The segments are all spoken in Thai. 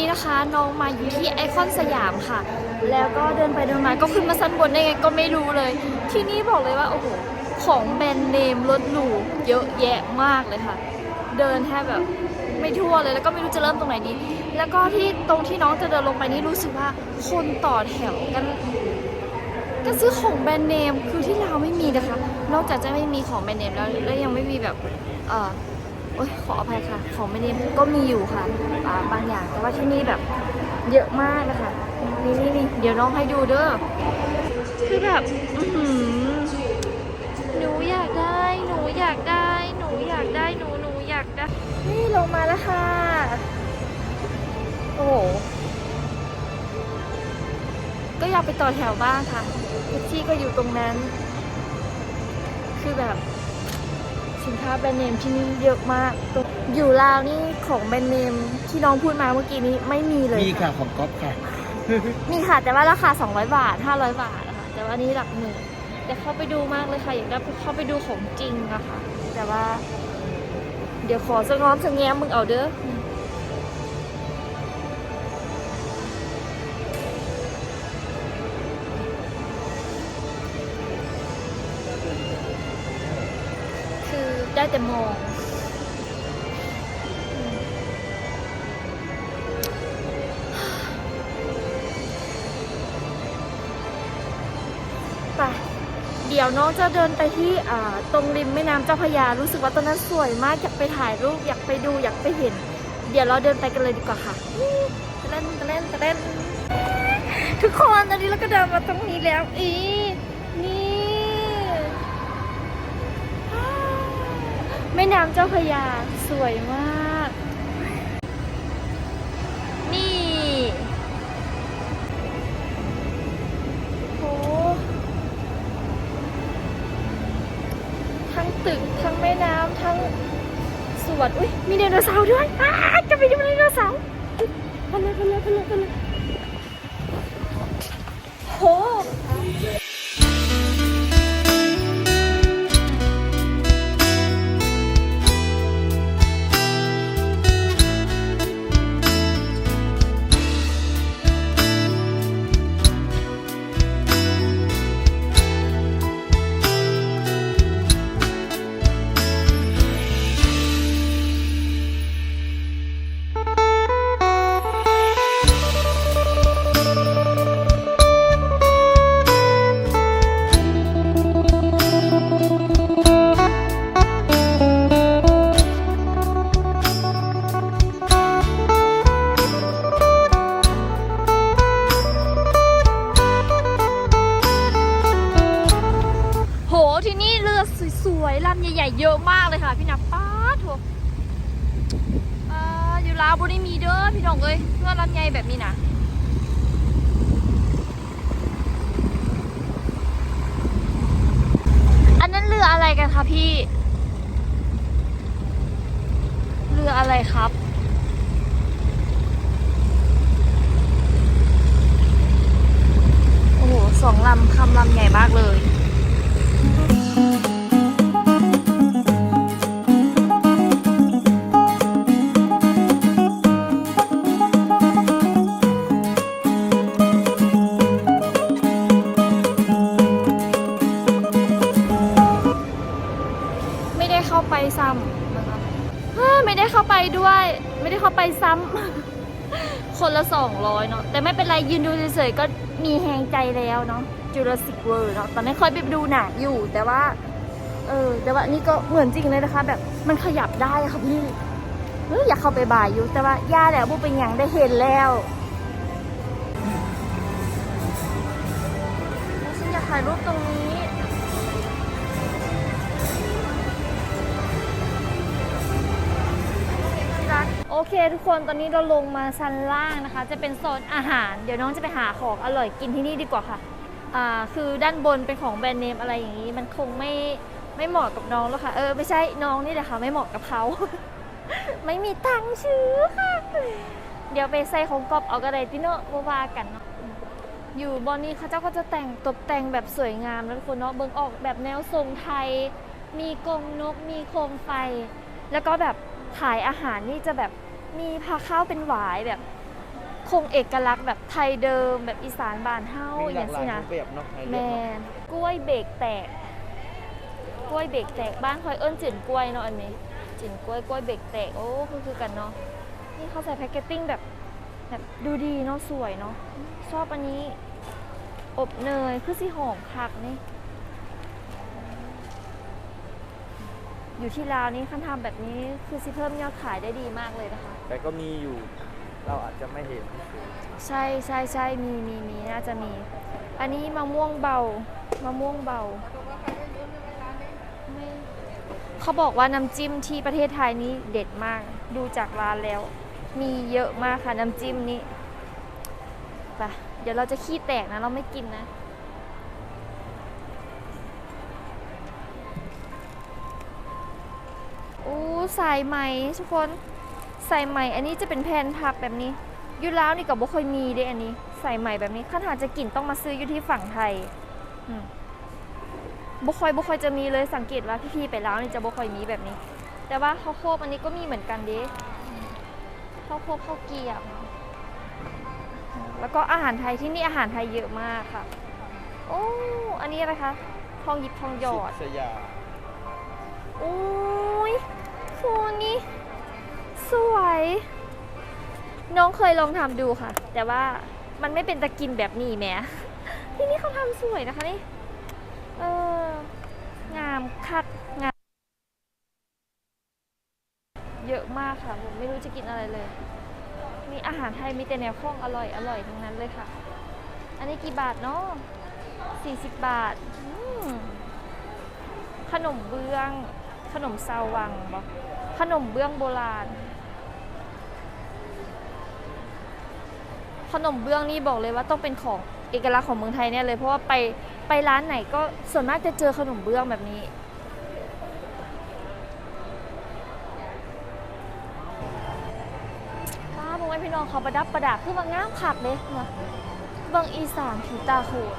นี้นะคะน้องมาอยู่ที่ไอคอนสยามค่ะ แล้วก็เดินไปเดินมาก็ขึ้นมาชั้นบนได้ไงก็ไม่รู้เลย ที่นี่บอกเลยว่าโอ้โหของแบรนด์เนมรถหรูเยอะแยะมากเลยค่ะ เดินแทบแบบไม่ทั่วเลยแล้วก็ไม่รู้จะเริ่มตรงไหนดี แล้วก็ที่ตรงที่น้องจะเดินลงไปนี่รู้สึกว่าคนต่อแถวกันก็ซื้อของแบรนด์เนมคือที่ลาวไม่มีนะคะ นอกจากจะไม่มีของแบรนด์เนมแล้วแล้วยังไม่มีแบบเออ โอ๊ยขออภัยค่ะ ของแบรนด์เนก็มีอยู่ค่ะบางอย่าง แต่ว่าที่นี่แบบเยอะมากนะคะนี่นี่นี่เดี๋ยวน้องให้ดูเด้อคือแบบหนูอยากได้ หนูอยากได้ หนูอยากได้ หนูหนูอยากได้ นี่ลงมาแล้วค่ะ โอ้โห ก็อยากไปต่อแถวบ้างค่ะทุกที่ก็อยู่ตรงนั้น คือแบบ สินค้าแบรนด์เนมที่นี่เยอะมาก อยู่ลาวนี่ของแบรนด์เนมที่น้องพูดมาเมื่อกี้นี้ไม่มีเลย มีค่ะของก๊อฟค่ะ มีค่ะแต่ว่าราคา 200 บาท 500 บาทนะคะแต่ว่านี้หลักหนึ่งแต่เข้าไปดูมากเลยค่ะอยากได้เข้าไปดูของจริงอะค่ะแต่ว่า เดี๋ยวขอสะง้อมสะแง้มมึงเอาเด้อ ได้แต่มองไปเดี๋ยวน้องจะเดินไปที่อ่าตรงริมแม่น้ำเจ้าพระยา รู้สึกว่าตอนนั้นสวยมาก อยากไปถ่ายรูป อยากไปดู อยากไปเห็น เดี๋ยวเราเดินไปกันเลยดีกว่าค่ะตะเล่นตะเล่นตะเล่นทุกคนตอนนี้เราก็เดินมาตรงนี้แล้วอี แม่น้ำเจ้าพระยาสวยมาก นี่โหทั้งตึก ทั้งแม่น้ำทั้งสวน อุ้ยมีไดโนเสาร์ด้วยจะไปดูไดโนเสาร์ไปเลยไปเลยไปเลยไปเลย สองลำคำลำใหญ่มากเลยไม่ได้เข้าไปซ้ำนะคะไม่ได้เข้าไปด้วยไม่ได้เข้าไปซ้ำ คนละสองร้อยเนาะแต่ไม่เป็นไรยืนดูเฉยๆก็ มีแหงใจแล้วเนาะจูราสสิกเวิร์เนาะตอนนี้นเคยไปดูหนังอยู่ แต่ว่า เออ แต่ว่านี่ก็เหมือนจริงเลยนะคะ แบบมันขยับได้ค่ะพี่เอออยากเข้าไปบ่ายอยู่ แต่ว่าย่าแล้วบุเป็นอย่างได้เห็นแล้ว เคทุกคนตอนนี้เราลงมาชั้นล่างนะคะ จะเป็นโซนอาหาร เดี๋ยวน้องจะไปหาของอร่อยกินที่นี่ดีกว่าค่ะอ่าคือด้านบนเป็นของแบรนด์เนมอะไรอย่างนี้ มันคงไม่ไม่เหมาะกับน้องแล้วค่ะเออไม่ใช่น้องนี่แหละค่ะไม่เหมาะกับเขา ไม่มีตังค์ซื้อค่ะ เดี๋ยวไปใส่ของกรอบเอากระไดติโนะบ่ว่ากันเนาะอยู่บอนนี้เขาเจ้าก็จะแต่งตกแต่งแบบสวยงามแล้วทุกคนเนาะเบิ่งออกแบบแนวทรงไทย มีกรงนกมีโคมไฟ แล้วก็แบบขายอาหารนี่จะแบบ มีพาข้าวเป็นหวายแบบ คงเอกลักษณ์แบบไทยเดิมแบบอีสานบ้านเฮามีอหลาย่ากงหลาสิยนะ รูปแบบเนาะให้แมเลือกเนาะนกล้วยเบรกแตก กล้วยเบรกแตกบ้านคอยเอิ้นจืนกล้วยเนาะอันนี้จืนกล้วยกล้วยเบรกแตกโอ้คือคือกันเนาะนี่เขาใส่แพคเกจติ้งแบบแบบดูดีเนาะสวยเนาะชอบอันนี้ อบเนยคือสีหอมคักนี่ อยู่ที่ลาวนี่คันทำแบบนี้คือสิเพิ่มยอดขายได้ดีมากเลยนะคะ แต่ก็มีอยู่เราอาจจะไม่เห็น ใช่ใช่ใช่มีมีมีน่าจะมี อันนี้มะม่วงเบามะม่วงเบาไม่เขาบอกว่าน้ำจิ้มที่ประเทศไทยนี้เด็ดมาก ดูจากร้านแล้ว มีเยอะมากค่ะน้ำจิ้มนี้ไปเดี๋ยวเราจะขี้แตกนะ เราไม่กินนะ อู้สายไหมทุกคน สายไหมอันนี้จะเป็นแผ่นพับแบบนี้อยูแล้วนี่ก็บ่ค่อยมีเด้อันนี้สายไหมแบบนี้ขั้นหาจะกินต้องมาซื้ออยู่ที่ฝั่งไทยอืมบ่ค่อยบ่ค่อยจะมีเลยสังเกตว่าพี่ๆไปแล้วนี่จะบ่ค่อยมีแบบนี้ แต่ว่าข้าวโพดอันนี้ก็มีเหมือนกันเด้อืมข้าวโพดข้าวเกรียบแล้วก็อาหารไทยที่นี่อาหารไทยเยอะมากค่ะ โอ้อันนี้อะไรคะทองหยิบทองหยอดสุขสยามโอ้ยฟูนี่ สวย น้องเคยลองทำดูค่ะ แต่ว่ามันไม่เป็นตะกินแบบนี้แหมที่นี่เขาทำสวยนะคะนี่ เออ งามคัดงาม เยอะมากค่ะ ผมไม่รู้จะกินอะไรเลย มีอาหารไทยมีแต่แนวข้องอร่อยอร่อยทั้งนั้นเลยค่ะ อันนี้กี่บาทเนาะ40บาท ขนมเบื้อง ขนมซาววังบ่ขนมเบื้องโบราณ ขนมเบื้องนี่บอกเลยว่าต้องเป็นของเอกลักษณ์ของเมืองไทยเนี่ยเลย เพราะว่าไปไปร้านไหนก็ส่วนมากจะเจอขนมเบื้องแบบนี้ ป้าบอกไว้พี่น้องเขาประดับประดาคือว่างามคักเด้เนาะเบิ่งอีสานผีตาโขน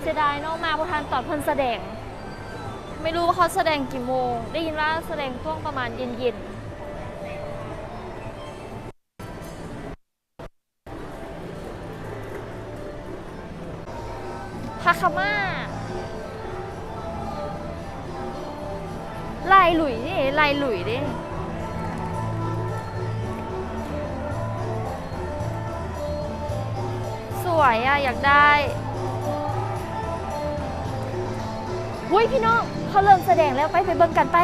เสียดายเนาะมาพอทันตอนเพิ่นแสดง ไม่รู้ว่าเขาแสดงกี่โมง ได้ยินว่าแสดงช่วงประมาณเย็นๆาคาม่าลายหลุยนี่ลายหลุยดิสวยอะอยากได้หุ้ยพี่น้องเขาเริ่มแสดงแล้วไปไปเบิ่งกันไป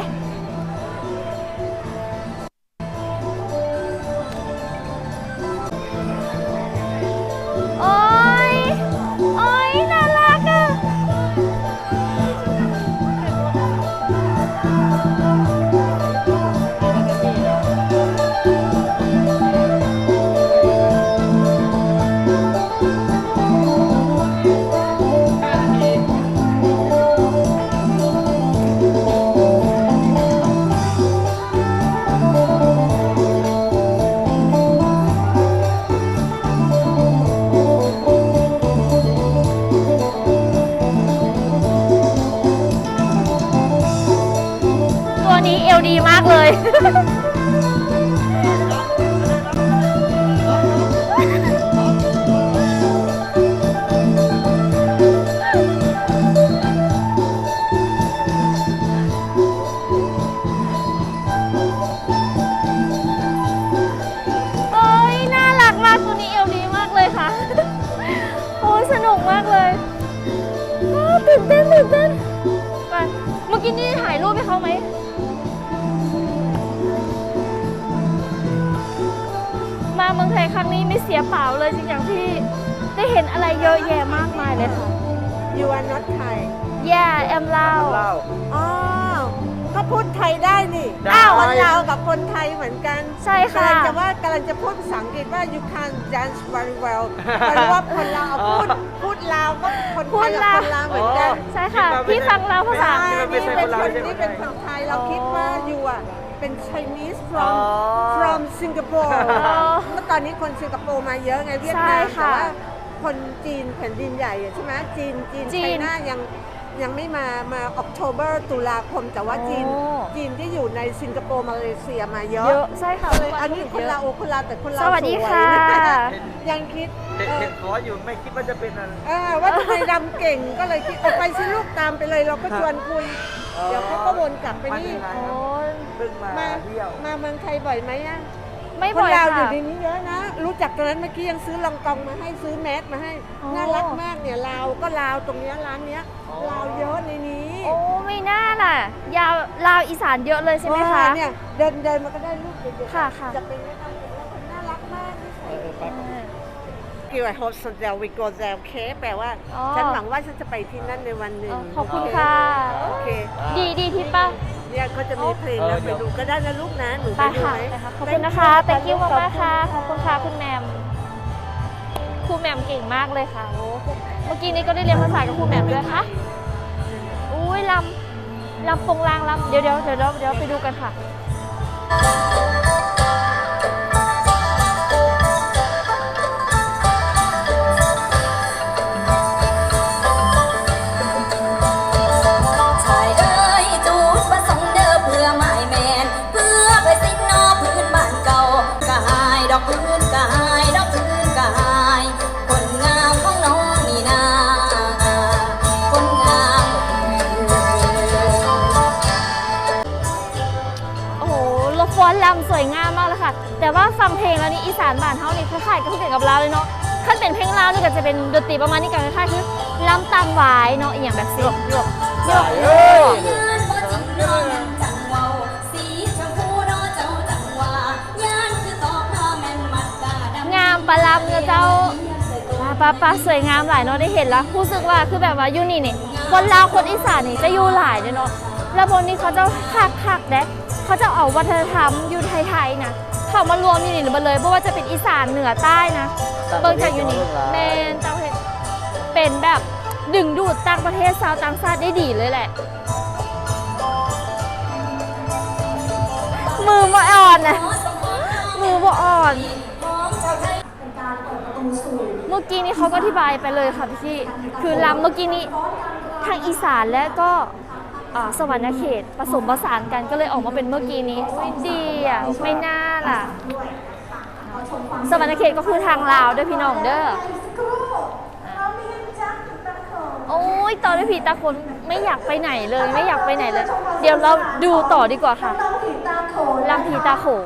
ตื่นเต้นตื่นเต้นไปเมื่อกี้นี่ถ่ายรูปให้เขาไหมมาเมืองไทยครั้งนี้ไม่เสียเปล่าเลยจริงอย่างที่ได้เห็นอะไรเยอะแยะมากมายเลยค่ะ You are not Thai แย่แอมลาวเล่าอ๋อ เขาพูดไทยได้นี่ได้คนลาวกับคนไทยเหมือนกันใช่ค่ะ กำลังจะว่ากำลังจะพูดภาษาอังกฤษว่า you can dance very well แปลว่าคนลาวพูดพูดลาวก็คนพูไทดยกับลาวคนลาวเหมือนกันใช่ค่ะพี่ฟังเราภาษาอ่านี่นี่มันไม่เป็นใช่คคนนลาวนี่เป็นคนไทยเราคิดว่า you อะเป็น Chinese อ๋ from อ from Singapore อ๋อเมื่อตอนนี้คนสิงคโปร์มาเยอะไงเวียดใช่นามค่ะแต่ว่าคนจีนแผ่นดินใหญ่อะใช่ไหมจีนจีนจีนไชน่ายัง ยังไม่มามาออกโทเบอร์ตุลาคม แต่ว่าจีนโอ้ จีนที่อยู่ในสิงคโปร์มาเลเซียมาเยเยอะอะใช่ค่ะเลยอันนี้คนลาวโอ้คนลาวแต่คนลาวสวัสดีวยค่ะ ยังคิดเห็นเออเห็นขออยู่ไม่คิดว่าจะเป็นอะไรเออว่าทำไมรำเก่งก็เลยคิดเอาไปสิลูกตามไปเลยเราก็ชวนคุย อ๋อ เดี๋ยวเขาก็วนกลับไปนี่มาโอ้เพิ่งมามา เที่ยว มาเมืองไทยบ่อยไหมอะไม่คบ่นอยลาวอยู่ค่ะ ในนี้เยอะนะ รู้จักตอนนั้นเมื่อกี้ยังซื้อลองกองมาให้ซื้อแมสมาให้อ๋อน่ารักมากเนี่ยลาวก็ลาวตรงเนี้ยร้านเนี้ย ลาวเยอะในนี้โอ้ไม่น่าล่ะ ยาวลาวอีสานเยอะเลยใช่ไหมคะเออเนี่ยเดินเดินมาก็ได้ลูกเด็กๆค่ะค่ะ จะเป็นแนะนำกันว่าคนน่ารักมากนิสัยเออไปไปกี่ว่า hope so that we go there เคแปลว่าอ๋อ ฉันหวังว่าฉันจะไปที่นั่นในวันหนึ่งเออขอบคุณค่ะโอเค ดีดีที่ป้า เนี่ยเขาจะมีเพลงนะไปดูก็ได้นะลูกนะหนูไปไปดูค่ะไหม ไปค่ะ ขอบคุณนะคะ thank you มากมากๆค่ะ ขอบคุณค่ะ คุณแหมม ครูแหม่มเก่งมากเลยค่ะโอ้เมื่อกี้นี้ก็ได้เรียนภาษากับครูแหม่มด้วยค่ะอุ้ยลำลำปงลางลำเดี๋ยวเดี๋ยวเดี๋ยวเดี๋ยวเดี๋ยวไปดูกันค่ะ สวยงามมากเลยค่ะ แต่ว่าฟังเพลงแล้วนี่อีสานบ้านเฮานี่คล้ายๆกับเกี่ยวกับลาวเลยเนาะถ้าเป็นเพลงลาวนี่ก็จะเป็นดนตรีประมาณนี้กันคล้ายๆคือลำตามหวายเนาะอีกอย่างแบบสิโยกโยกเอ้ยงานบ่จริงน้องยังจังเว้าสีชมพูน้อเจ้าจังว่าย่านคือตอกงามปลาลำเงือเจ้าปลาปลาสวยงามหลายเนาะได้เห็นแล้วรู้สึกว่าคือแบบว่าอยูนี่นี่คนลาวคนอีสานนี่จะอยู่หลายเลยเนาะแล้วบนนี้เขาจะคักคักๆเด้ เขาจะเอาวัฒนธรรมอยู่ไทยๆนะเข้ามารวมนี่นี่มาเลยเพราะว่าจะเป็นอีสานเหนือใต้นะเบิ่งจากอยู่นี่แมนต่างประเทศเป็นแบบดึงดูดต่างประเทศชาวต่างชาติได้ดีเลยแหละ มือมาอ่อนนะมือมาอ่อน เมื่อกี้นี้เขาก็อธิบายไปเลยค่ะพี่ที่คือลำเมื่อกี้นี้ทางอีสานและก็ อ่าสวรรค์เขตผสมผสานกันก็เลยออกมาเป็นเมื่อกี้นี้อุ๊ยดีอะไม่น่าล่ะ สวรรค์เขตก็คือทางลาวด้วยพี่น้องเด้อโอ้ยตอนนี้ผีตาคนไม่อยากไปไหนเลยไม่อยากไปไหนเลย เดี๋ยวเราดูต่อดีกว่าค่ะลำผีตาโขง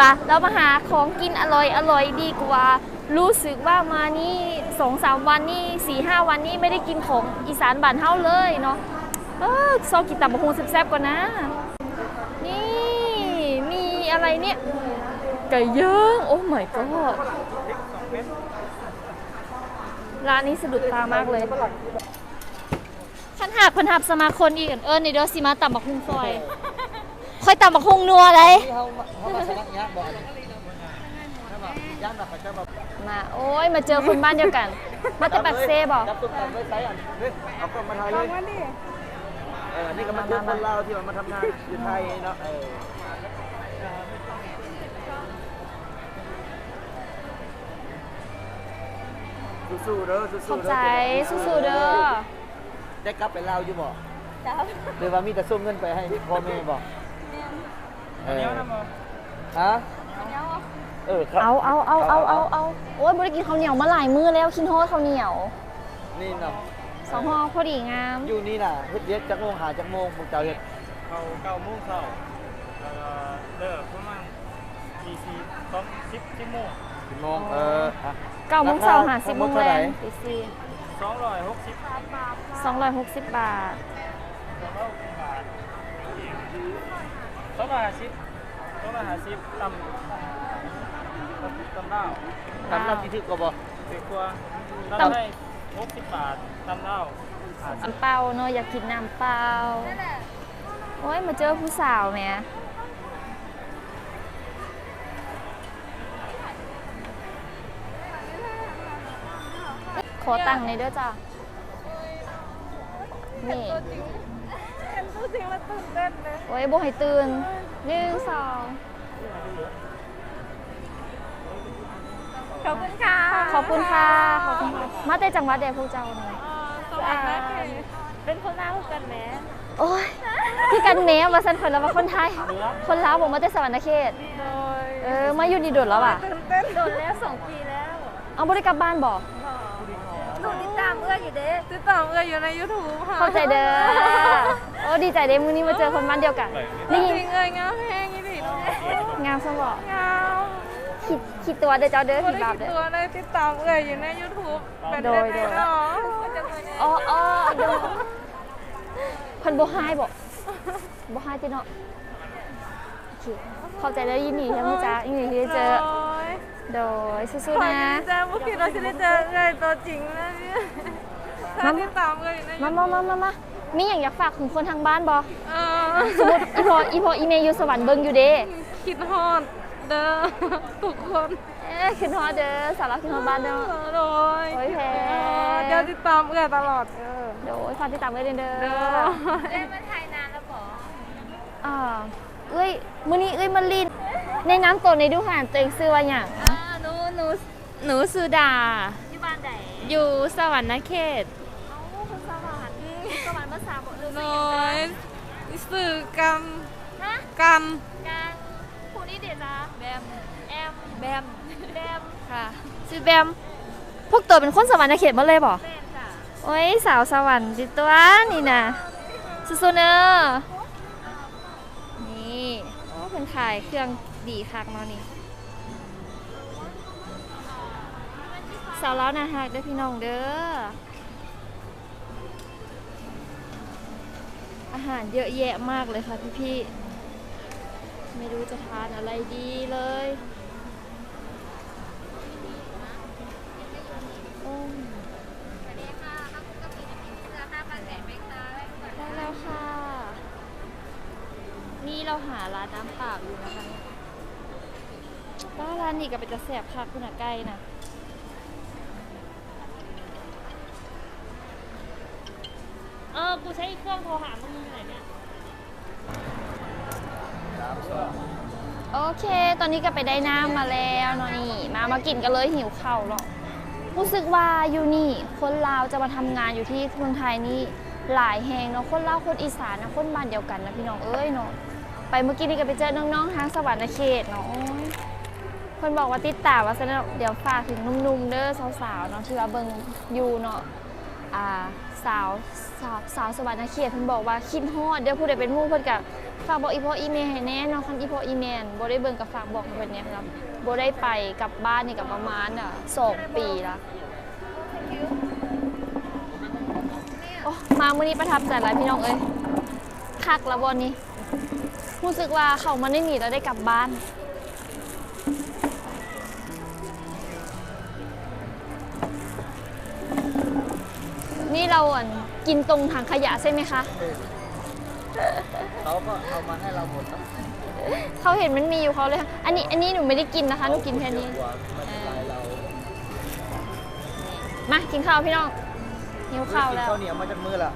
ปะเรามาหาของกินอร่อยอร่อยดีกว่า รู้สึกว่ามานี่สองสามวันนี่สี่ห้าวันนี่ไม่ได้กินของอีสานบ้านเฮาเลยเนาะเออซอกินตับบะฮงแซ่บๆก่อนนะ นี่มีอะไรเนี่ย ไก่ย่างโอ้ my god ร้านนี้สะดุดตามากเลยขันหักพันหับสมาคมอีกเอิญในเด้อสิมาตำบักฮุงซอย ค่อยตำบักฮุงนัวเลย ที่เขาเขามาสมัครยากบอกอันนี้ใช่ป่ะยากแบบเขาจะแบบมาโอ้ยมาเจอคนบ้านเดียวกัน มาแต่ปักเซ่บอกจับตุ้มตามไว้ใช้อันเฮ้ยเอากล้องมาถ่ายเลยเออนี่ก็มาเจอคนลาวที่มันมาทำงานอยู่ไทยเนาะเออสู้ๆเด้อสู้ๆขอบเด้ใจสู้ๆเด้อได้กลับไปลาวอยู่บ่หรือว่ามีแต่ส่งเงินไปให้พ่อแม่บ่ เออฮะเออครับเอาเอาเอาเอาเอาเอาโอ้ยบริกินข้าวเหนียวมาหลายมื้อแล้วคินโฮดข้าวเหนียวนี่เนาะสองห่อพอดีงาม อยู่นี่น่ะเฮ็ดเย็ดจักโมงหาจักโมงพวกเจ้าเฮ็ดเขาเก้าโมงเช้าแล้วก็เลิกประมาณตีสี่สองสิบสิบโมงกี่โมงเอออะเก้าโมงเช้าหาราคาสิบโมงเท่าแรไหร่งตีสี่สองร้อยหกสิบสองร้อยหกสิบบาทสองร้อยหกสิบบาท สองร้อยห้าสิบสองร้อยห้าสิบตำตำตำดาวทำน้ำที่ทึกก็บ่เด็กกว่าตำตำ ได้หกสิบบาทตำดาวห้าสิบน้ำเปล่าเนอะอยากกินน้ำเปล่าโอ้ยมาเจอผู้สาวแหมขอตังค์ในอยเด้อจ้ะนี่ เห็นตัวจริงแล้วตื่นเต้นเลยโอ้ยโบให้ตื่นหนึ่งสองขอบคุณค่ะขอบคุณค่ะขอบคุณค่ะมาแต่จังหวัดใดพวกเจ้าเนี่ยสวัสดีค่ะเป็นคนลาวกันแหมโอ้ยพี่กันแม้มาสันคนแล้วว่าคนไทย คนลาวบอกมาแต่สวรรค์เขตโดยเออมาอยู่ดีโดดแล้วอะตื่นเต้นโดนแล้วสองปีแล้วเอาบริกลับบ้านบอกหนูติดตามเอื้ออยู่เด้ติดตามเอื้ออยู่ใน YouTube ค่ะเข้าใจเด้อโอ้ดีใจเด้มื้อนี้มาเจอคนบ้านเดียวกัน จนี่ริงเอ้ยงามแห้งยี่ดีเนาะงามสมบอกงามคิดคิดตัวเด้อเจ้าเด้อคนคิดได้บาปคิดเด้อ ตัวเลยติดตามเอื้ออยู่ใน YouTube เป็นโดยโดยเนาะอ๋ออ๋อเดี๋ยวเพิ่นบ่ให้บอกบ่ให้ติเนาะโอเคเข้าใจแล้วยินดีที่มื้อจ้ายินดีที่ได้เจอ โดยสู้ขอๆบนะคุณจ้าบุคิดเราจะได้เจอเอื้อตัวจริงนะเนี่ยถ้าติดตามเอื้ออยู่ใน มามามามามามี อย่างอยากฝากถึงคนทางบ้านบอเออสมมติอีพออีพออีเมย์อยู่สวรรค์เบิงอยู่เด้คิดฮอดเด้อทุกคนเอ๊ะขึ้นฮอดเด้อสาระขึ้นฮอดบ้านเด้อ โดยโอ้ยแพงเออเดี๋ยวติดตามเอื้อตลอดเด้อโดยฝากติดตามไว้เด้อเด้อเด้ออ่าเอ้ยมื้อนี้เอ้ยมาลินในน้ำตัวในดูหานตัวเองซื้อว่าหยังหนูหนูหนูสุดาอยู่บ้านใดอยู่สวรรค์เขต เอ้าคนสวรรค์สวรร ค์ภาษาบ่เออโดยสื่อกันฮะกันการผู้นี้เดี๋ยวนะแบมแอมแบมแบมค่ะชื่อแบมพวกตัวเป็นคนสวรรค์เขตหมาเลยบ่แบมจ้ะโอ้ยสาวสวรรค์ติดตัวนี่นะสู้ๆเนอะนี่โอ้เป็นขายเครื่องดีคักเนาะนี่สาวเล้าวนาฮักเด้อพี่น้องเด้อ อาหารเยอะแยะมากเลยค่ะพี่พี่ๆไม่รู้จะทานอะไรดีเลยโอ้ยได้แล้วค่ะ นี่เราหาร้านน้ำเปล่าอยู่นะคะเนี่ยป้าร้านนี้ก็เป็นจะแสบคักคุณอะใกล้นะ ใช้เครื่องโทรหามึงไหนเนี่ยโอเค ตอนนี้ก็ไปได้น้ำมาแล้วเนาะนี่มามากินกันเลยหิวเข่าหรอกรู้สึกว่าอยู่นี่คนลาวจะมาทำงานอยู่ที่เมืองไทยนี่หลายแห่งเนาะคนลาวคนอีสานนะคนบ้านเดียวกันนะพี่น้องเอ้ยเนาะไปเมื่อกี้นี่ก็ไปเจอน้องๆทางสวรรค์เขตเนาะคนบอกว่าติดตามว่าเนเดี๋ยวฝากถึงหนุ่มๆเด้อสาวๆเนาะที่ว่าเบิ่งอยู่เนาะ อ่าสาวสาวสาวสวรรค์เขตเพิ่นบอกว่าคิดฮอดเดี๋ยวผู้ใดเป็นหมู่เพิ่นก็ฝากบอกอีพ่ออีเมลให้แน่เนาะคันอีพ่ออีเมลบ่ได้เบิ่งก็ฝากบอกเพิ่นเนี่ยครับบ่ได้ไปกลับบ้านนี่ก็ประมาณอะ2ปีละโอ้มามื้อนี้ประทับใจหลายพี่น้องเอ้ยคักละบ่นี่รู้สึกว่าเขามาในนี่แล้วได้กลับบ้าน นี่เราอะกินตรงถังขยะใช่ไหมคะ เขาก็เอามาให้เราหมดเนาะเขาเห็นมันมีอยู่เขาเลยอันนี้อันนี้หนูไม่ได้กินนะคะหนูกินแค่นี้กว่าไม่เป็นไรเรามากินข้าวพี่น้องหิวข้าวแล้วข้าวเหนียวมาจากมือละ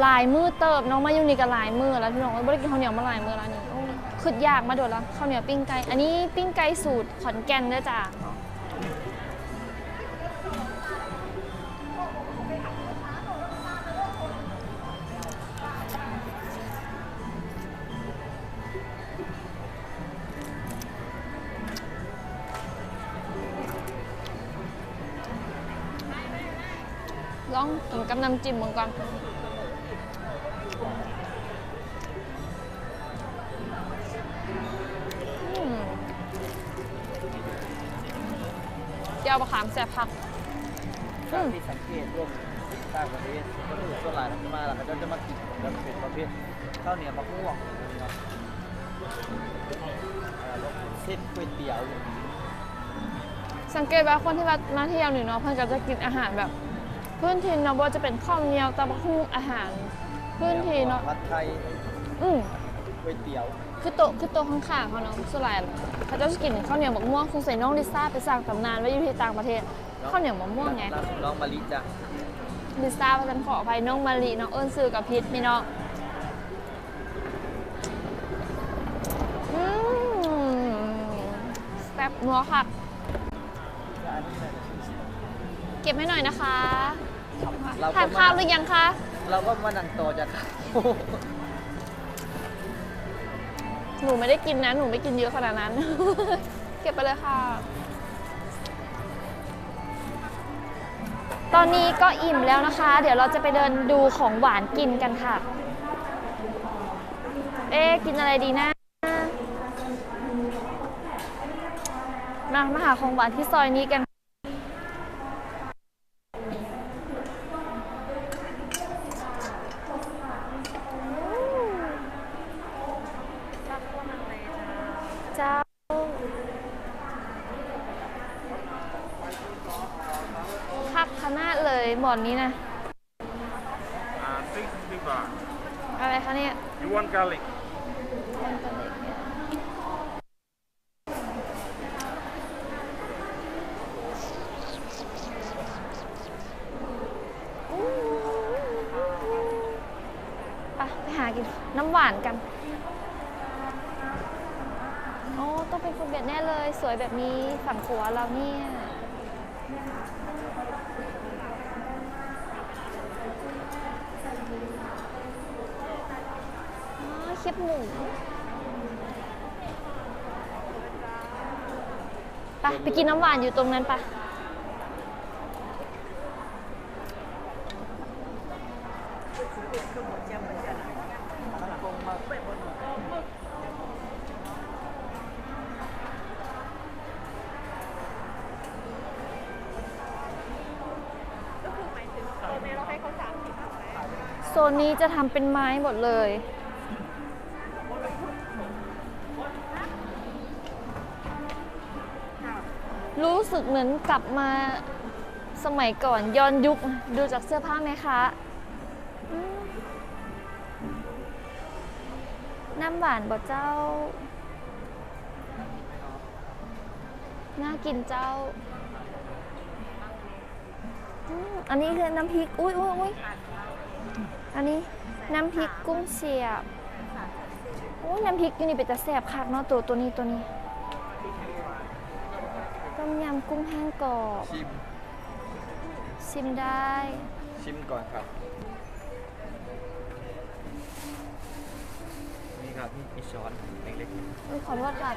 หลายมือเติบน้องมาอยู่นี่ก็หลายมือแล้วพี่น้องไม่ได้กินข้าวเหนียวมาหลายมือแล้วนี่โอ้ยขึ้นยากมาโดดแล้วข้าวเหนียวปิ้งไก่อันนี้ปิ้งไก่สูตรขอนแก่นเด้อจ้า ลองกินกับน้ำจิ้มมึงก่อนอืมเจียวบะขามแซ่บพักอืมที่สังเกตร่วมต่างประเทศคนอื่นส่วนหลายเขามาแล้วเขาจะมากินกันเป็นประเภทข้าวเหนียวมะม่วงเนาะเอ่อแล้วเส้นก๋วยเตี๋ยวอย่างนี้สังเกตว่าคนที่มามาเที่ยวนี่เนาะเพื่อนก็จะกินอาหารแบบ พื้นถิ่นเนาะบ่ว่าจะเป็นข้าวเหนียวตะบักหุ่งอาหาร พื้นถิ่นเนาะผัดไทยอืมก๋วยเตี๋ยว คือโต๊ะคือโต๊ะข้างๆเขาเนาะสุดหลายเขาจะกินข้าวเหนียวมะม่วงคงใส่น้องลิซ่าไปสร้างตำนานไว้อยู่ที่ต่างประเทศข้าวเหนียวมะม่วงไงร้านของน้องมะลิจ้ะลิซ่าพระจันขออภัยน้องมารีน้องเอิญซื้อกับพิษมีน้องอืมแซ่บนัวค่ะ เก็บให้หน่อยนะคะ เราทานข้าวหรือยังคะเราก็มานั่งโตอจากข้าวหนูไม่ได้กินนะ หนูไม่กินเยอะขนาดนั้น เก็บไปเลยค่ะ ตอนนี้ก็อิ่มแล้วนะคะ เดี๋ยวเราจะไปเดินดูของหวานกินกันค่ะ เอ๊ะกินอะไรดีนะ มามาหาของหวานที่ซอยนี้กัน เจ้าคักขนาดเลยหมอนนี้นะ Uh, 60 baht. อะไรคะเนี่ย You want garlic? ไปไปหากินน้ำหวานกัน โอ้ ต้องเป็นคนเบียดแน่เลย สวยแบบนี้ฝั่งขวาเราเนี่ย อ๋อเคียบหมูไปไปกินน้ำหวานอยู่ตรงนั้นปะโซนนี้จะทำเป็นไม้หมดเลย สึกเหมือนกลับมาสมัยก่อนย้อนยุคดูจากเสื้อผ้าไหมคะ น้ำหวานบ่เจ้า น่ากินเจ้า อันนี้คือน้ำพริก อุ้ยอุ้ยอุ้ยอันนี้น้ำพริกกุ้งเสียบโอ้ยน้ำพริกอยู่นี่เป็นตะแสบคักเนาะตัวตัวนี้ตัวนี้ มยำกุ้งแห้งกรอบชิม ชิมได้ ชิมก่อนครับ นี่ครับนี่มีช้อนเล็กอุ้ยขอโทษค่ะ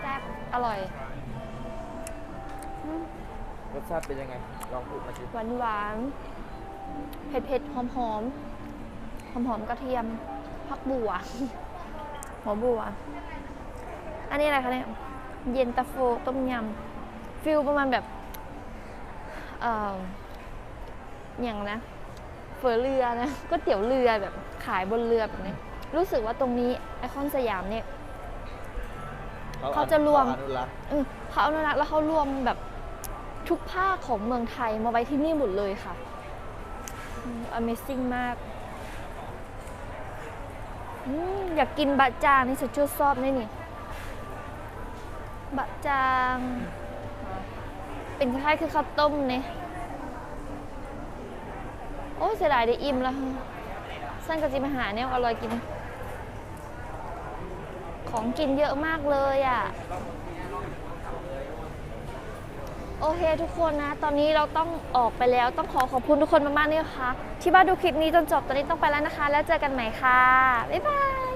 แซ่บอร่อยอืมๆรสชาติเป็นยังไง ลองพูดมาสิหวานหวานเผ็ดเผ็ดหอมหอมหอมหอมๆกระเทียม ผักบัว หัวบัว อันนี้อะไรคะเนี่ย เย็นตาโฟต้มยำฟิลประมาณแบบ เอ่ออย่างนะเฝอเรือนะก๋วยเตี๋ยวเรือแบบขายบนเรือแบบนี้รู้สึกว่าตรงนี้ไอคอนสยามเนี่ยเขาจะรวมอนุรักษ์เออเขาอนุรักษ์แล้วเขารวมแบบทุกภาคของเมืองไทยมาไว้ที่นี่หมดเลยค่ะอืม Amazing มาก อยากกินบะจางนี่สุดชื่อชอบนี่นี่ บะจาง เป็นคล้ายๆคือข้าวต้มเนี่ยโอ้เสียดายได้อิ่มแล้วสั้นกะจิมาหาเนี่ยอร่อยกิน ของกินเยอะมากเลยอะ โอเคทุกคนนะ ตอนนี้เราต้องออกไปแล้วต้องขอขอบคุณทุกคนมากๆเลยนะคะ ที่มาดูคลิปนี้จนจบตอนนี้ต้องไปแล้วนะคะ แล้วเจอกันใหม่ค่ะ บ๊ายบาย